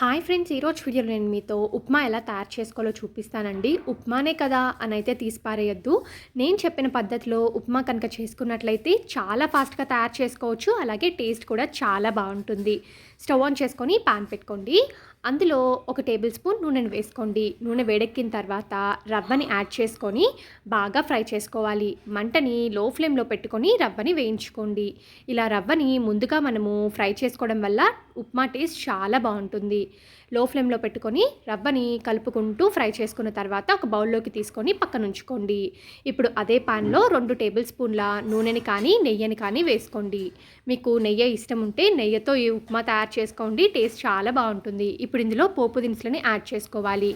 Hi friends ఈరోజు వీడియోలో నేను మీతో ఉప్మా ఎలా తయారు చేసుకోవాలో చూపిస్తానండి. ఉప్మానే కదా అని అయితే తీసిపారేయద్దు నేను చెప్పిన పద్ధతిలో ఉప్మా కనుక చేసుకున్నట్లయితే చాలా ఫాస్ట్గా తయారు చేసుకోవచ్చు. అలాగే టేస్ట్ కూడా చాలా బాగుంటుంది. స్టవ్ ఆన్ చేసుకొని పాన్ పెట్టుకోండి. అందులో ఒక టేబుల్ స్పూన్ నూనెను వేసుకోండి. నూనె వేడెక్కిన తర్వాత రవ్వని యాడ్ చేసుకొని బాగా ఫ్రై చేసుకోవాలి. మంటని లో ఫ్లేమ్లో పెట్టుకొని రవ్వని వేయించుకోండి. ఇలా రవ్వని ముందుగా మనము ఫ్రై చేసుకోవడం వల్ల ఉప్మా టేస్ట్ చాలా బాగుంటుంది. లో ఫ్లేమ్లో పెట్టుకొని రవ్వని కలుపుకుంటూ ఫ్రై చేసుకున్న తర్వాత ఒక బౌల్లోకి తీసుకొని పక్కన ఉంచుకోండి. ఇప్పుడు అదే పాన్లో రెండు టేబుల్ స్పూన్ల నూనెని కానీ నెయ్యిని కానీ వేసుకోండి. మీకు నెయ్యి ఇష్టం ఉంటే నెయ్యితో ఈ ఉప్మా తయారు చేసుకోండి. టేస్ట్ చాలా బాగుంటుంది. ఇప్పుడు ఇందులో పోపు దినుసులని యాడ్ చేసుకోవాలి.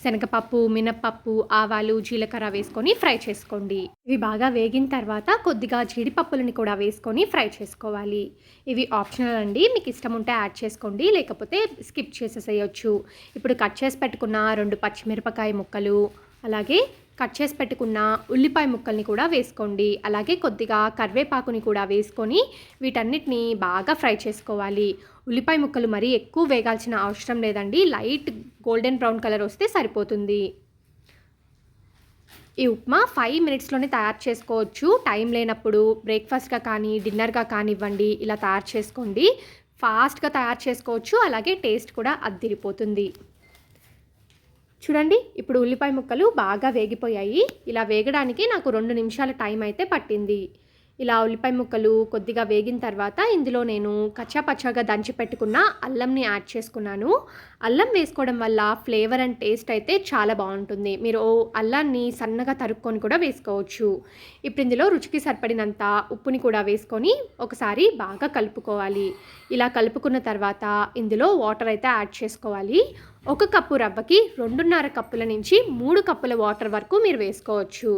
శనగపప్పు మినప్పప్పు ఆవాలు జీలకర్ర వేసుకొని ఫ్రై చేసుకోండి. ఇవి బాగా వేగిన తర్వాత కొద్దిగా జీడిపప్పులని కూడా వేసుకొని ఫ్రై చేసుకోవాలి. ఇవి ఆప్షనల్ అండి. మీకు ఇష్టం ఉంటే యాడ్ చేసుకోండి. లేకపోతే స్కిప్ చేసేసేయచ్చు. ఇప్పుడు కట్ చేసి పెట్టుకున్న రెండు పచ్చిమిరపకాయ ముక్కలు అలాగే కట్ చేసి పెట్టుకున్న ఉల్లిపాయ ముక్కల్ని కూడా వేసుకోండి. అలాగే కొద్దిగా కరివేపాకుని కూడా వేసుకొని వీటన్నిటిని బాగా ఫ్రై చేసుకోవాలి. ఉల్లిపాయ ముక్కలు మరీ ఎక్కువ వేగాల్సిన అవసరం లేదండి. లైట్ గోల్డెన్ బ్రౌన్ కలర్ వస్తే సరిపోతుంది. ఈ ఉప్మా ఫైవ్ మినిట్స్లోనే తయారు చేసుకోవచ్చు. టైం లేనప్పుడు బ్రేక్ఫాస్ట్గా కానీ డిన్నర్గా కానివ్వండి ఇలా తయారు చేసుకోండి. ఫాస్ట్గా తయారు చేసుకోవచ్చు. అలాగే టేస్ట్ కూడా అద్దిరిపోతుంది. చూడండి ఇప్పుడు ఉల్లిపాయ ముక్కలు బాగా వేగిపోయాయి. ఇలా వేగడానికి నాకు రెండు నిమిషాల టైం అయితే పట్టింది. ఇలా ఉల్లిపాయ ముక్కలు కొద్దిగా వేగిన తర్వాత ఇందులో నేను కచ్చాపచ్చాగా దంచి పెట్టుకున్న అల్లంని యాడ్ చేసుకున్నాను. అల్లం వేసుకోవడం వల్ల ఫ్లేవర్ అండ్ టేస్ట్ అయితే చాలా బాగుంటుంది. మీరు అల్లాన్ని సన్నగా తరుక్కొని కూడా వేసుకోవచ్చు. ఇప్పుడు ఇందులో రుచికి సరిపడినంత ఉప్పుని కూడా వేసుకొని ఒకసారి బాగా కలుపుకోవాలి. ఇలా కలుపుకున్న తర్వాత ఇందులో వాటర్ అయితే యాడ్ చేసుకోవాలి. ఒక కప్పు రవ్వకి రెండున్నర కప్పుల నుంచి మూడు కప్పుల వాటర్ వరకు మీరు వేసుకోవచ్చు.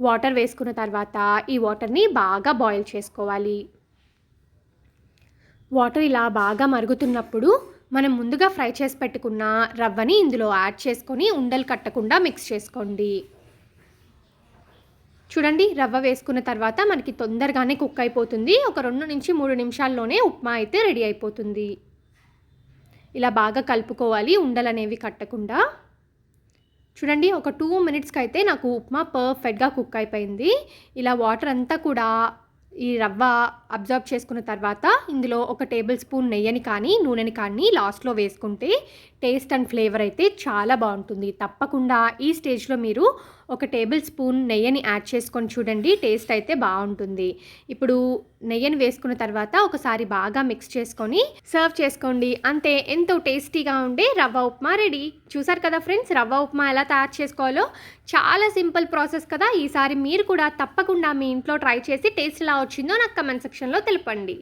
వాటర్ వేసుకున్న తర్వాత ఈ వాటర్ని బాగా బాయిల్ చేసుకోవాలి. వాటర్ ఇలా బాగా మరుగుతున్నప్పుడు మనం ముందుగా ఫ్రై చేసి పెట్టుకున్న రవ్వని ఇందులో యాడ్ చేసుకొని ఉండలు కట్టకుండా మిక్స్ చేసుకోండి. చూడండి రవ్వ వేసుకున్న తర్వాత మనకి తొందరగానే కుక్ అయిపోతుంది. ఒక రెండు నుంచి మూడు నిమిషాల్లోనే ఉప్మా అయితే రెడీ అయిపోతుంది. ఇలా బాగా కలుపుకోవాలి ఉండలు అనేవి కట్టకుండా. చూడండి ఒక టూ మినిట్స్కి అయితే నాకు ఉప్మా పర్ఫెక్ట్గా కుక్ అయిపోయింది. ఇలా వాటర్ అంతా కూడా ఈ రవ్వ అబ్జర్వ్ చేసుకున్న తర్వాత ఇందులో ఒక టేబుల్ స్పూన్ నెయ్యని కానీ నూనెని కానీ లాస్ట్లో వేసుకుంటే టేస్ట్ అండ్ ఫ్లేవర్ అయితే చాలా బాగుంటుంది. తప్పకుండా ఈ స్టేజ్లో మీరు ఒక టేబుల్ స్పూన్ నెయ్యిని యాడ్ చేసుకొని చూడండి టేస్ట్ అయితే బాగుంటుంది. ఇప్పుడు నెయ్యిని వేసుకున్న తర్వాత ఒకసారి బాగా మిక్స్ చేసుకొని సర్వ్ చేసుకోండి. అంతే ఎంతో టేస్టీగా ఉండే రవ్వ ఉప్మా రెడీ. చూసారు కదా ఫ్రెండ్స్ రవ్వ ఉప్మా ఎలా తయారు చేసుకోవాలో? చాలా సింపుల్ ప్రాసెస్ కదా. ఈసారి మీరు కూడా తప్పకుండా మీ ఇంట్లో ట్రై చేసి టేస్ట్ ఎలా వచ్చిందో నాకు కమెంట్ సెక్షన్లో తెలపండి.